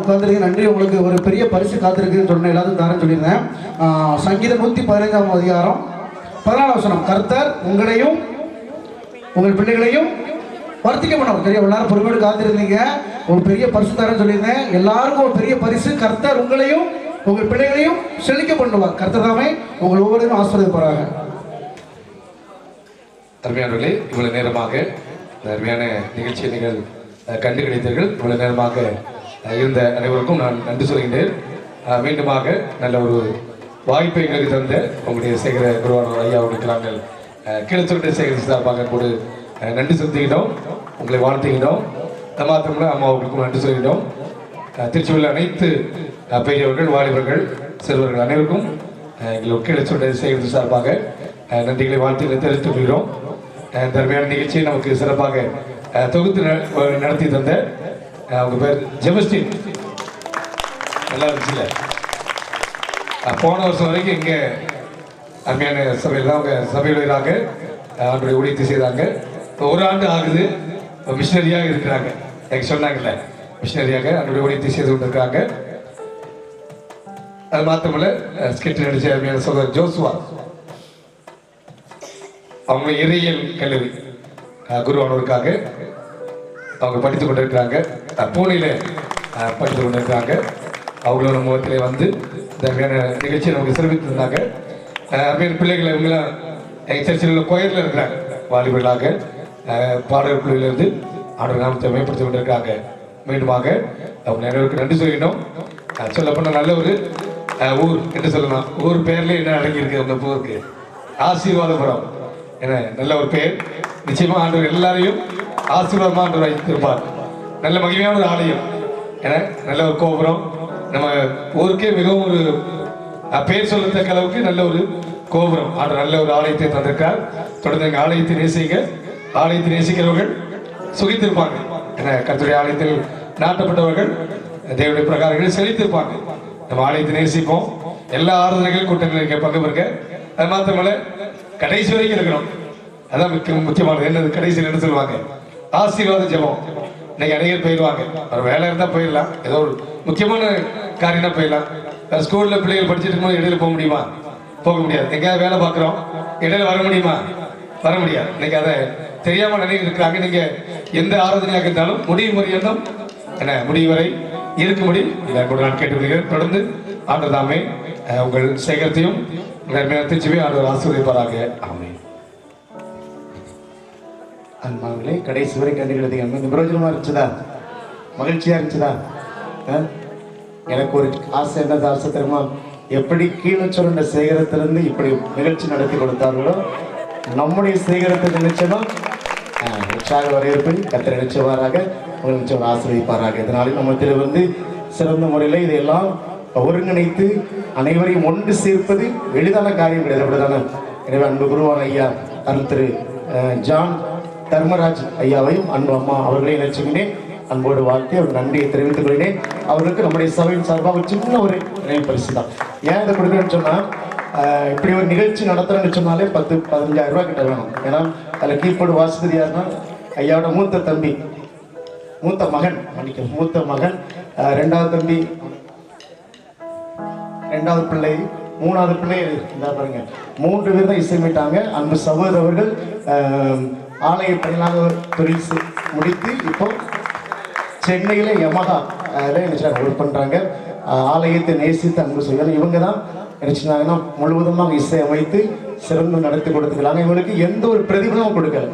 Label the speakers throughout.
Speaker 1: உட்காந்துருக்கு நன்றி. உங்களுக்கு ஒரு பெரிய பரிசு காத்திருக்குன்னு சொன்னேன் எல்லாத்துக்கும் தரேன்னு சொல்லியிருந்தேன். சங்கீதம் நூற்றி பதினைஞ்சாம் அதிகாரம் பதினாலாம் வசனம். கர்த்தர் உங்களையும் உங்கள் பிள்ளைகளையும் வர்த்திக்க பண்ணவர். தெரியும் எல்லாரும் பொறுமையோடு காத்திருந்தீங்க. ஒரு பெரிய பரிசு தரேன்னு சொல்லியிருந்தேன். எல்லாருக்கும் ஒரு பெரிய பரிசு. கர்த்தர் உங்களையும் உங்கள் பிள்ளைகளையும் செழிக்க பண்ணுவார். கர்த்தர் தாமே உங்கள் ஒவ்வொருவரையும் ஆஸ்வதிப்பாராக
Speaker 2: அருமையானவர்களே இவ்வளவு நேரமாக அருமையான நிகழ்ச்சியை நீங்கள் கண்டு கிடைத்தீர்கள். இவ்வளவு நேரமாக இருந்த அனைவருக்கும் நான் நன்றி சொல்கின்றேன். மீண்டுமாக நல்ல ஒரு வாய்ப்பை எங்களுக்கு தந்த உங்களுடைய சேகர குருவானவர் ஐயா அவர்களுக்கு நாங்கள் கீழச்சுருட்டை சேகரித்து சார்பாக கூட நன்றி செலுத்துகின்றோம் உங்களை வாழ்த்துகின்றோம் அது மாத்திரமல்ல அம்மாவுக்கும் நன்றி சொல்கின்றோம் திருச்சியில் அனைத்து பெரியவர்கள் வாலிபர்கள் சிறுவர்கள் அனைவருக்கும் எங்கள் கீழச்சுருட்டை சேகரித்து சார்பாக நன்றிகளை வாழ்த்துக்களை தெரிவித்துக் கொள்கிறோம். அஹ் நிகழ்ச்சியை நமக்கு சிறப்பாக தொகுத்து ந- நடத்தி தந்த அவங்க பேர் ஜெமஸ்டின் நல்லா இருந்துச்சுல்ல போன வருஷம் வரைக்கும் இங்கே அருமையான சபையில் தான் அவங்க சபையுடையராக அவருடைய ஊழியத்தை செய்தாங்க இப்போ ஒரு ஆண்டு ஆகுது. மிஷினரியாக இருக்கிறாங்க. எனக்கு சொன்னாங்கல்ல மிஷினரியாக அவருடைய ஊழியத்தை செய்து கொண்டிருக்காங்க அது மாத்திரமல்ல ஸ்கிட் நடிச்ச அருமையான சோதர் ஜோசுவா. அவங்க இறையியல் கல்லூரி குருவானோருக்காக குருவானவருக்காக அவங்க படித்து கொண்டிருக்கிறாங்க. அஹ், பூனேல படித்து கொண்டிருக்கிறாங்க. அவங்களோட முகத்திலே வந்து இந்த நிகழ்ச்சியை நமக்கு சிறப்பித்து இருந்தாங்க பிள்ளைகள் இவங்களாம் எங்கள் சர்ச்சில் உள்ள கோயிலில் இருக்கிறாங்க வாலிபர்களாக பாடல் குழுவிலிருந்து ஆண்டவர் நாமத்தை மேம்படுத்தி கொண்டிருக்காங்க மீண்டுமாக அவங்க அனைவருக்கும் நன்றி சொல்லிட்டோம் சொல்லப்போனால் நல்ல ஒரு ஊர் என்று சொல்லலாம். ஊர் பேர்ல என்ன அடங்கியிருக்கு அந்த ஊருக்கு? ஆசீர்வாதபுரம். என நல்ல ஒரு பேர். நிச்சயமா ஆண்டவர் எல்லாரையும் ஆசீர்வாதமாக என்று வைத்திருப்பார் நல்ல மகிமையான ஒரு ஆலயம். என நல்ல ஒரு கோபுரம். நம்ம ஊருக்கே மிகவும் ஒரு பேர் பெயர் சொல்லத்தக்க அளவுக்கு நல்ல ஒரு கோபுரம். ஆண்டு நல்ல ஒரு ஆலயத்தை தந்திருக்கார். தொடர்ந்து எங்கள் ஆலயத்தை நேசிங்க. ஆலயத்தை நேசிக்கிறவர்கள் சுகித்திருப்பாங்க. என கத்துடைய ஆலயத்தில் நாட்டப்பட்டவர்கள் தேவனுடைய பிரகாரங்களில் செழித்திருப்பாங்க நம்ம ஆலயத்தை நேசிப்போம். எல்லா ஆராதனைகள் கூட்டங்களில் இங்கே பங்கு பெறுங்க. அது மாத்திரமல்ல கடைசி வரைக்கும் இருக்கணும். அதான் முக்கிய முக்கியமானது. என்னது? கடைசியில் என்ன சொல்லுவாங்க? ஆசீர்வாத ஜபம். இன்னைக்கு அநேகர் போயிடுவாங்க ஒரு வேலை இருந்தால் போயிடலாம். ஏதோ ஒரு முக்கியமான காரியம்னா போயிடலாம். வேறு ஸ்கூலில் பிள்ளைகள் படிச்சுட்டு இருக்கும்போது இடையில போக முடியுமா? போக முடியாது. எங்கேயாவது வேலை பார்க்குறோம். இடையில வர முடியுமா? வர முடியாது. இன்னைக்கு அதை தெரியாமல் நினைவு இருக்கிறாங்க நீங்கள் எந்த ஆராதனையாக இருந்தாலும் முடியும் வரையும் என்ன? முடிவு வரை இருக்கும்படி இதை கூட நான் கேட்டுக்கொள்கிறேன். தொடர்ந்து ஆண்டு தாமே உங்கள் சேகரத்தையும் திருச்சிவே ஆண்டு ஆசீர்வதிப்பாராக. ஆமென்.
Speaker 1: அன்பாங்களே கடைசி வரை கண்டுகளுக்கு அங்கே பிரயோஜனமா இருந்துச்சுதா மகிழ்ச்சியா இருந்துச்சுதா ஆ? எனக்கு ஒரு ஆசை என்னது ஆசை தெரியுமா? எப்படி கீழே சுரண்ட சேகரத்திலிருந்து இப்படி நிகழ்ச்சி நடத்தி கொடுத்தார்களோ நம்முடைய சேகரத்தை நினைச்சோமா உற்சாக வரவேற்பை கத்திர நினைச்சவாராக உங்களை ஆசிரியப்பாராக இதனால நம்ம திரு வந்து சிறந்த முறையில் இதையெல்லாம் ஒருங்கிணைத்து அனைவரையும் ஒன்று சேர்ப்பது எளிதான காரியம் கிடையாது அப்படிதானே எனவே அன்பு குருவான ஐயா அருள் திரு ஜான் தர்மராஜ் ஐயாவையும் அன்பு அம்மா அவர்களையும் நினைச்சுக்கிட்டேன் அன்போடு வாழ்த்தி அவர் நன்றியை தெரிவித்துக் கொள்கிறேன். அவருக்கு நம்முடைய சபையின் சார்பாக ஒரு சின்ன ஒரு நினைவு பரிசு தான். ஏன் இதை கொடுக்குறேன்னு சொன்னா இப்படி ஒரு நிகழ்ச்சி நடத்துறேன்னு சொன்னாலே பத்து பதினஞ்சாயிரம் ரூபாய் கிட்ட வேணும். ஏன்னா அதில் கீழ்ப்போடு வாசதி யாருன்னா ஐயாவோட மூத்த தம்பி மூத்த மகன் மன்னிக்க மூத்த மகன் ரெண்டாவது தம்பி ரெண்டாவது பிள்ளை மூணாவது பிள்ளை இந்த பாருங்க. மூன்று பேர் தான் இசைமிட்டாங்க அன்பு சகோதரர்கள் ஆலய பணியாக தொழில் முடித்து இப்போ சென்னையில் யமகா நினைச்சாங்க ஒர்க் பண்ணுறாங்க ஆலயத்தை நேசித்து அன்பு செய்யணும் இவங்க தான் நினைச்சாங்கன்னா முழுவதுமாக இசை அமைத்து சிறந்து நடத்தி கொடுத்துக்கிறாங்க இவங்களுக்கு எந்த ஒரு பிரதிபலமும் கொடுக்கல.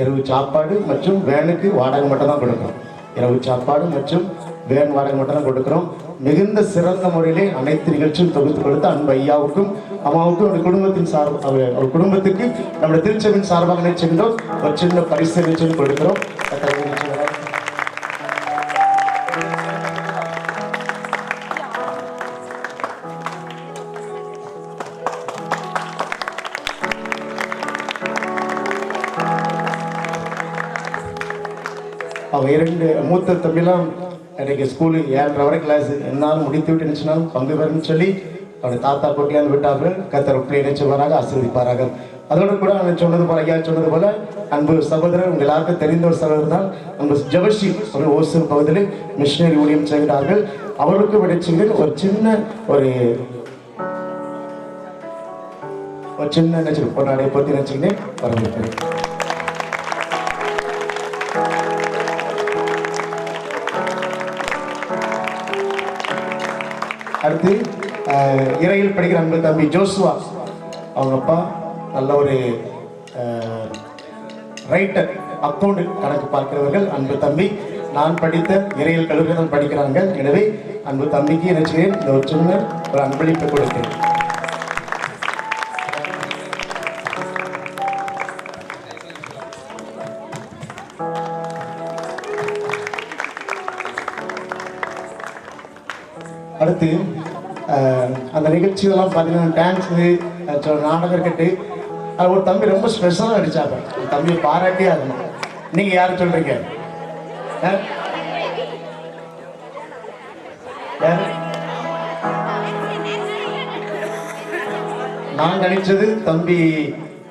Speaker 1: இரவு சாப்பாடு மற்றும் வேனுக்கு வாடகை மட்டும் தான் கொடுக்குறோம். இரவு சாப்பாடு மற்றும் வேன் வாடகை மட்டும் தான் கொடுக்குறோம். மிகுந்த சிறந்த முறையிலே அனைத்து நிகழ்ச்சியும் தொகுத்து கொடுத்த அன்பு ஐயாவுக்கும் அம்மாவுக்கும் அவருடைய குடும்பத்தின் சார்பு அவர் குடும்பத்துக்கு நம்முடைய திருச்சபின் சார்பாக நினைச்சிருந்தோம் ஒரு சின்ன பரிசு நிகழ்ச்சியும் கொடுக்கிறோம். அவங்க இரண்டு மூத்த தம்பிலாம் எனக்கு ஸ்கூலு ஏழரை வரை கிளாஸ் என்னால் முடித்து விட்டு நினச்சினாலும் பங்கு பெறுன்னு சொல்லி அவருடைய தாத்தா கொட்டியாந்து விட்டார்கள். கத்தர் பிள்ளை நினைச்சு வராங்க ஆசீர்வதிப்பாராக. அதோடு கூட நான் சொன்னது போல ஐயா சொன்னது போல அன்பு சகோதரர் உங்கள் எல்லாருக்கும் தெரிந்த ஒரு சகோதரர் தான் அன்பு ஜபஷி ஒரு ஓசூர் பகுதியில் மிஷினரி ஊழியம் செய்கிறார்கள். அவர்களுக்கு விடைச்சுங்கள் ஒரு சின்ன ஒரு ஒரு சின்ன நினைச்சு பொன்னாடைய பற்றி நினைச்சுக்கிட்டே வரவேற்கிறேன். அடுத்து இறையில் படிக்கிற அன்பு தம்பி ஜோசுவா. அவங்க அப்பா நல்ல ஒரு ரைட்டர் அக்கௌண்ட் கணக்கு பார்க்கிறவர்கள் அன்பு தம்பி. நான் படித்த இறையில் கல்லூரியில் படிக்கிறார்கள் படிக்கிறாங்க எனவே அன்பு தம்பிக்கு நினைச்சுக்கிறேன் இந்த ஒரு சின்ன ஒரு அன்பளிப்பு கொடுக்கிறேன் அடுத்து அந்த நிகழ்ச்சியெல்லாம் பார்த்தீங்கன்னா டான்ஸு நாடகம் இருக்கட்டு அது ஒரு தம்பி ரொம்ப ஸ்பெஷலாக நடிச்சாங்க தம்பியை பாராட்டியே ஆகணும். நீங்கள் யார் சொல்கிறீங்க நான் நினைச்சது தம்பி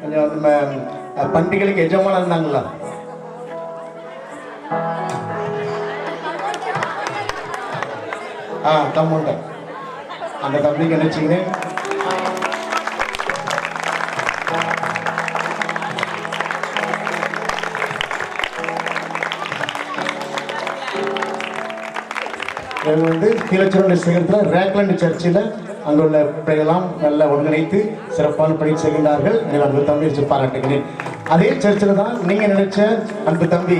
Speaker 1: கொஞ்சம் நம்ம பண்டிகைகளுக்கு எஜமான இருந்தாங்களா? ஆ தம்முண்ட அந்த தம்பிக்கு நினைச்சிங்க இவங்க வந்து கீழச்சிறந்த சேகரத்தில் ரேக்லண்ட் சர்ச்சில் அங்குள்ள பிள்ளைகளாம் நல்ல ஒருங்கிணைத்து சிறப்பான பணி செய்கின்றார்கள். எனவே அன்பு தம்பி பாராட்டுகிறேன். அதே சர்ச்சில் தான் நீங்கள் நினைச்ச அன்பு தம்பி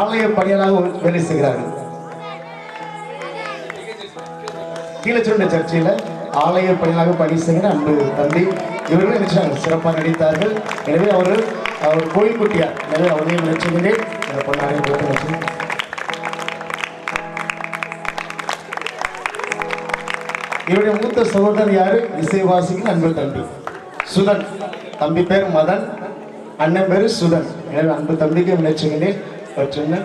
Speaker 1: ஆலய பணியாளராக வேலை செய்கிறார்கள். கீழச்சுருண்ட சர்ச்சையில் ஆலய பணியாக பணி செய்கிற அன்பு தம்பி. இவர்களும் நினைச்சாங்க சிறப்பாக நடித்தார்கள். எனவே அவர்கள் அவர் கோயில் குட்டியார் எனவே அவரையும் நினைச்சுகிறேன் பொன்னாடி இவருடைய மூத்த சகோதரர் யாரு? இசைவாசிக்கு அன்பு தம்பி. சுதன். தம்பி பேர் மதன். அண்ணன் பேர் சுதன். எனவே அன்பு தம்பிக்கு நினைச்சுகிறேன் ஒரு சின்ன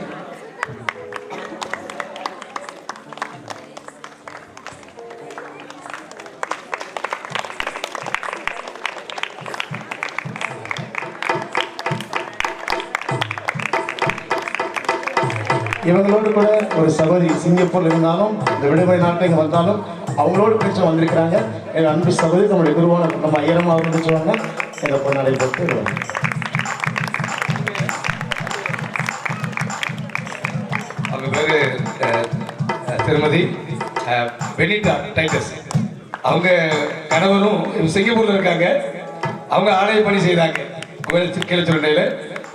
Speaker 1: இவங்களோடு கூட ஒரு சகோதரி சிங்கப்பூர்ல இருந்தாலும் இந்த விடுமுறை நாட்டில் இங்கே வந்தாலும் அவங்களோட பேச்சு வந்திருக்கிறாங்க. என் அன்பு சகோதரி நம்முடைய குருவான நம்ம ஐயரமாக இருந்து சொல்லுவாங்க எங்கள் பொண்ணாடை போட்டு
Speaker 2: அவங்க பேரு திருமதி அஹ், டைட்டஸ். அவங்க கணவரும் சிங்கப்பூர்ல இருக்காங்க. அவங்க ஆலய பணி செய்தாங்க. கீழச்சுருண்டையில்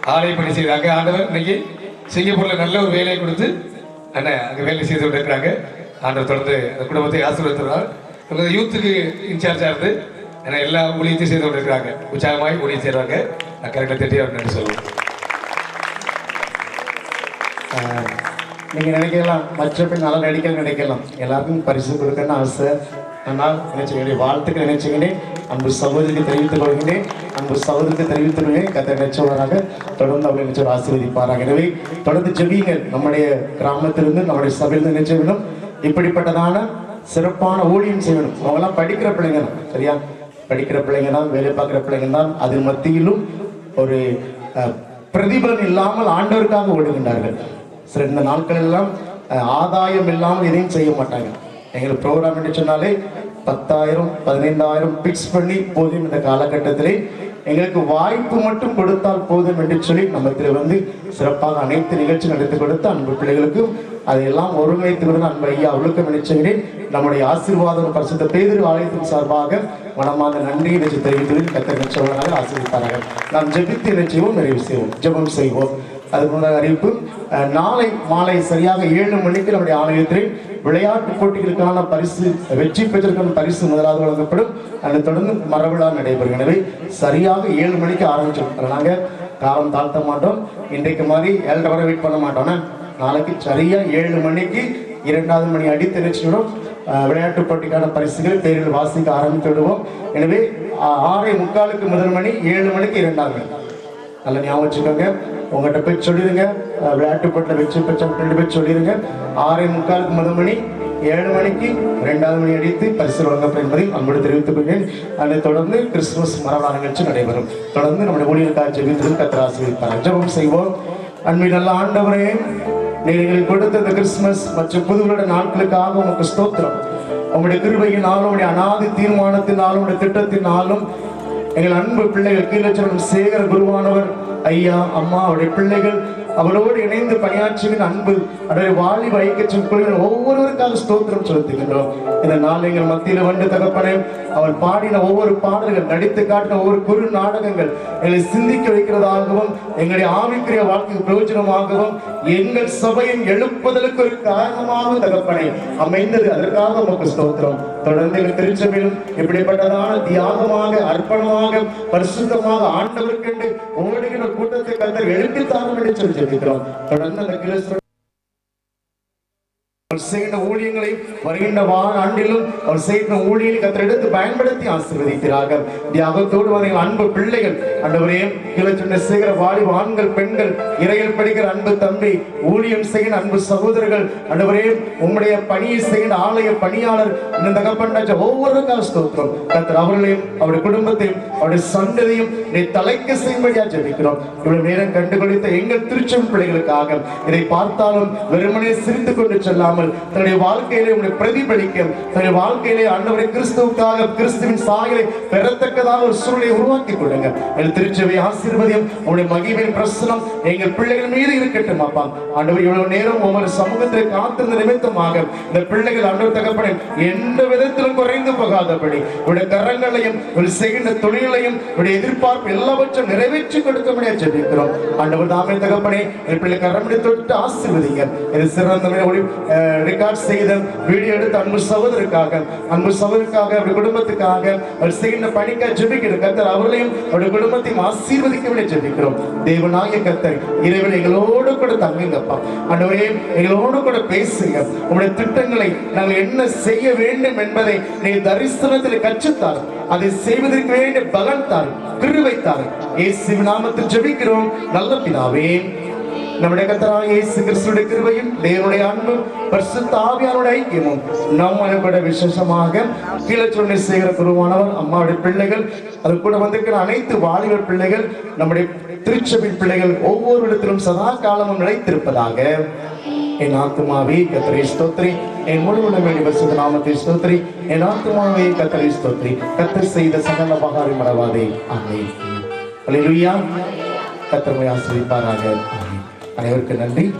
Speaker 2: ஆலய பணி செய்தாங்க. ஆண்டவர் இன்னைக்கு சிங்கப்பூர்ல நல்ல ஒரு வேலையை கொடுத்து அண்ணன் அங்கே வேலை செய்து கொண்டு இருக்கிறாங்க ஆண்டவர் தொடர்ந்து அந்த குடும்பத்தை ஆசீர்வதித்துள்ளார். இவங்க யூத்துக்கு இன்சார்ஜாக இருந்து ஏன்னா எல்லா ஊழியத்தையும் செய்து கொண்டிருக்கிறாங்க. உற்சாகமாய் ஊழியம் செய்கிறாங்க நான் கரெக்டாக திட்டி அவர் நன்றி சொல்லுவேன்
Speaker 1: நீங்கள் நினைக்கலாம் மற்ற பெண் நல்லா நடிக்க நினைக்கலாம். எல்லாருக்கும் பரிசு கொடுக்கணும்னு ஆசை. ஆனால் நினைச்சுக்கிறேன் வாழ்த்துக்கள் நினைச்சுக்கிறேன் அன்பு சகோதரிக்கு தெரிவித்துக் கொள்கிறேன் அன்பு சகோதரத்தை தெரிவித்துக் கொள்கிறேன் கத்தை தொடர்ந்து அவரை நினைச்சவர் ஆசீர்வதிப்பாராக. எனவே தொடர்ந்து ஜெபிகள் நம்முடைய கிராமத்திலிருந்து நம்முடைய சபையிலிருந்து நினைச்ச வேண்டும்? இப்படிப்பட்டதான சிறப்பான ஊழியம் செய்யணும் அவங்கெல்லாம் படிக்கிற பிள்ளைங்க தான். சரியா? படிக்கிற பிள்ளைங்க தான் வேலை பார்க்குற பிள்ளைங்க தான். அதன் மத்தியிலும் ஒரு பிரதிபலன் இல்லாமல் ஆண்டவருக்காக ஓடுகின்றார்கள். சில இந்த நாட்கள் எல்லாம் ஆதாயம் இல்லாமல் எதையும் செய்ய மாட்டாங்க. எங்களுக்கு ப்ரோக்ராம் என்று சொன்னாலே பத்தாயிரம் பதினைந்தாயிரம் பிக்ஸ் பண்ணி போதும் இந்த காலகட்டத்திலே. எங்களுக்கு வாய்ப்பு மட்டும் கொடுத்தால் போதும் என்று சொல்லி நம்மத்தில் வந்து சிறப்பாக அனைத்து நிகழ்ச்சி நடத்தி கொடுத்து அன்பு பிள்ளைகளுக்கும் அதையெல்லாம் ஒருங்கிணைத்து கொடுத்து அன்பு ஐயா அவளுக்கும் நினைச்சுகிறேன் நம்முடைய ஆசீர்வாதம் பரிசுத்த பேதிரு ஆலயத்தின் சார்பாக மனமாக நன்றி நினைச்சு தெரிவித்ததில் கத்த நிச்சயமாக ஆசீர்வித்தார்கள் நாம் ஜெபித்து நிச்சயமும் நிறைவு செய்வோம். ஜெபம் செய்வோம். அதுக்கு முன்னதாக அறிவிப்பு நாளை மாலை சரியாக ஏழு மணிக்கு நம்முடைய ஆலயத்தில் விளையாட்டு போட்டிகளுக்கான பரிசு வெற்றி பெற்றிருக்கிற பரிசு முதலாவது வழங்கப்படும். அதை தொடர்ந்து மரவிழா நடைபெறும். எனவே சரியாக ஏழு மணிக்கு ஆரம்பிச்சிருக்கிறோம் நாங்கள் காலம் தாழ்த்த மாட்டோம். இன்றைக்கு மாதிரி ஏழரை வரை வெயிட் பண்ண மாட்டோம்னா நாளைக்கு சரியாக ஏழு மணிக்கு இரண்டாவது மணி அடித்து நினைச்சிடும் விளையாட்டு போட்டிக்கான பரிசுகள் பேரில் வாசிக்க ஆரம்பித்து விடுவோம். எனவே ஆ- ஆறே முக்காலுக்கு முதல் மணி ஏழு மணிக்கு இரண்டாவது மணி. நல்லா ஞாபகம் வச்சுக்கோங்க. உங்கள்கிட்ட போய் சொல்லிடுங்க. அஹ், விளையாட்டு வெற்றி பெற்ற ரெண்டு பேர் சொல்லிடுங்க. ஆறே முக்காலுக்கு முதல் மணி ஏழு மணிக்கு ரெண்டாவது மணி அடித்து பரிசு வழங்கப்படும் என்பதை அன்போடு தெரிவித்துக் கொள்கிறேன். அதைத் தொடர்ந்து கிறிஸ்துமஸ் மரபா நிகழ்ச்சி நடைபெறும். தொடர்ந்து நம்முடைய ஊழியர்களுக்காக ஜெபித்து கத்தராசிரிப்பார் ஜபம் செய்வோம். அன்பை நல்ல ஆண்டவரே நீங்கள் எங்களுக்கு கொடுத்த இந்த கிறிஸ்துமஸ் மற்றும் புதுவருட நாட்களுக்காக உமக்கு ஸ்தோத்திரம். உங்களுடைய கிருபையினாலும் உங்களுடைய அனாதி தீர்மானத்தினாலும் உங்களுடைய திட்டத்தினாலும் எங்கள் அன்பு பிள்ளைகள் கீழச்சரம் சேகர குருவானவர் ஐயா அம்மா அவருடைய பிள்ளைகள் அவரோடு இணைந்து பணியாற்றுகிற அன்பு அவருடைய வாலி வைக்கச்சும் குழுவினர் ஒவ்வொருவருக்காக ஸ்தோத்திரம் செலுத்துகின்றோம். இந்த நாள் எங்கள் மத்தியில் வந்து தகப்பனே அவர் பாடின ஒவ்வொரு பாடல்கள் நடித்து காட்டின ஒவ்வொரு குறு நாடகங்கள் எங்களை சிந்திக்க வைக்கிறதாகவும் எங்களுடைய ஆவிக்குரிய வாழ்க்கைக்கு பிரயோஜனமாகவும் எங்கள் சபையின் எழுப்புதலுக்கு ஒரு காரணமாக தகப்பனை அமைந்தது. அதற்காக நமக்கு ஸ்தோத்திரம். தொடர்ந்து எங்கள் திருச்சபையிலும் இப்படிப்பட்டதான தியாகமாக அர்ப்பணமாக பரிசுத்தமாக ஆண்டவருக்கென்று ஓடுகிற கூட்டத்தை கத்தர் எழுப்பித்தாங்க என்று சொல்லி சொல்லிக்கிறோம். தொடர்ந்து அந்த கிறிஸ்துவ அவர் செய்கின்ற ஊழியங்களை வருகின்ற வார ஆண்டிலும் அவர் செய்கின்ற ஊழியங்களை கத்தரெடுத்து பயன்படுத்தி ஆசீர்வதிக்கிறார்கள் தியாகத்தோடு வந்த அன்பு பிள்ளைகள் அண்டவரே கிளச்சொன்ன செய்கிற வாலிப ஆண்கள் பெண்கள் இறையில் படிக்கிற அன்பு தம்பி ஊழியம் செய்கிற அன்பு சகோதரர்கள் அண்டவரே உம்முடைய பணியை செய்கிற ஆலய பணியாளர் இந்த தகப்பண்ட ஒவ்வொரு ஸ்தோத்திரம். கத்தர் அவர்களையும் அவருடைய குடும்பத்தையும் அவருடைய சந்ததியும் நீ தலைக்க செய்யும்படியா ஜெபிக்கிறோம். இவ்வளவு நேரம் கண்டுபிடித்த எங்கள் திருச்சம் பிள்ளைகளுக்காக இதை பார்த்தாலும் வெறுமனே சிரித்துக் கொண்டு செல்லாமல் இல்லாமல் தன்னுடைய வாழ்க்கையிலே உங்களை பிரதிபலிக்க தன்னுடைய வாழ்க்கையிலே ஆண்டவரை கிறிஸ்துவுக்காக கிறிஸ்துவின் சாயலை பெறத்தக்கதாக ஒரு சூழலை உருவாக்கி கொள்ளுங்க எங்கள் திருச்சபை ஆசீர்வதியம் உங்களுடைய மகிமையின் பிரசனம் எங்கள் பிள்ளைகள் மீது இருக்கட்டும் அப்பா. ஆண்டவர் இவ்வளவு நேரம் ஒவ்வொரு சமூகத்தில் காத்திருந்த நிமித்தமாக இந்த பிள்ளைகள் ஆண்டவர் தகப்பனே எந்த விதத்திலும் குறைந்து போகாதபடி உடைய கரங்களையும் ஒரு செய்கின்ற தொழிலையும் உடைய எதிர்பார்ப்பு எல்லாவற்றையும் நிறைவேற்றி கொடுக்க முடியாது ஜெபிக்கிறோம். ஆண்டவர் தாமே தகப்பனே என் பிள்ளை கரமடி தொட்டு ஆசீர்வதிங்க. இது சிறந்த ஒளி ரெக்கார்ட் செய்த வீடியோ எடுத்து அன்பு சகோதருக்காக அன்பு சகோதருக்காக அவருடைய குடும்பத்துக்காக அவர் செய்கின்ற பணிக்காக ஜெபிக்கிற கத்தர் அவர்களையும் அவருடைய குடும்பத்தையும் ஆசீர்வதிக்க விட ஜெபிக்கிறோம். தேவனாகிய கத்தர் இறைவன் எங்களோடு கூட தங்குங்கப்பா. அன்றுவரே எங்களோடு கூட பேசுங்க. உங்களுடைய திட்டங்களை நாங்கள் என்ன செய்ய வேண்டும் என்பதை நீ தரிசனத்தில் கற்றுத்தார். அதை செய்வதற்கு வேண்டிய பலன் தார் கிருவை தார் இயேசு நாமத்தில் ஜெபிக்கிறோம். நல்ல பிதாவே நம்முடைய கத்தராக இயேசு கிறிஸ்துடைய கிருபையும் தேவனுடைய அன்பும் பரிசுத்த ஆவியானுடைய ஐக்கியமும் நம்ம கூட விசேஷமாக கீழச்சொன்னை செய்கிற குருவானவர் அம்மாவுடைய பிள்ளைகள் அது கூட வந்திருக்கிற அனைத்து வாலிபர் பிள்ளைகள் நம்முடைய திருச்சபை பிள்ளைகள் ஒவ்வொரு இடத்திலும் சதா காலமும் நிலைத்திருப்பதாக. என் ஆத்மாவே கத்திரை ஸ்தோத்ரி என் முழு வேண்டி பரிசுத்த நாமத்தை ஸ்தோத்ரி என் ஆத்மாவே கத்திரை ஸ்தோத்ரி கத்தர் செய்த சகல பகாரி மறவாதே. ஆமென். அல்லேலூயா கத்தர்மை ஆசிரிப்பாராக ஆமென் அனைவருக்கும் நன்றி.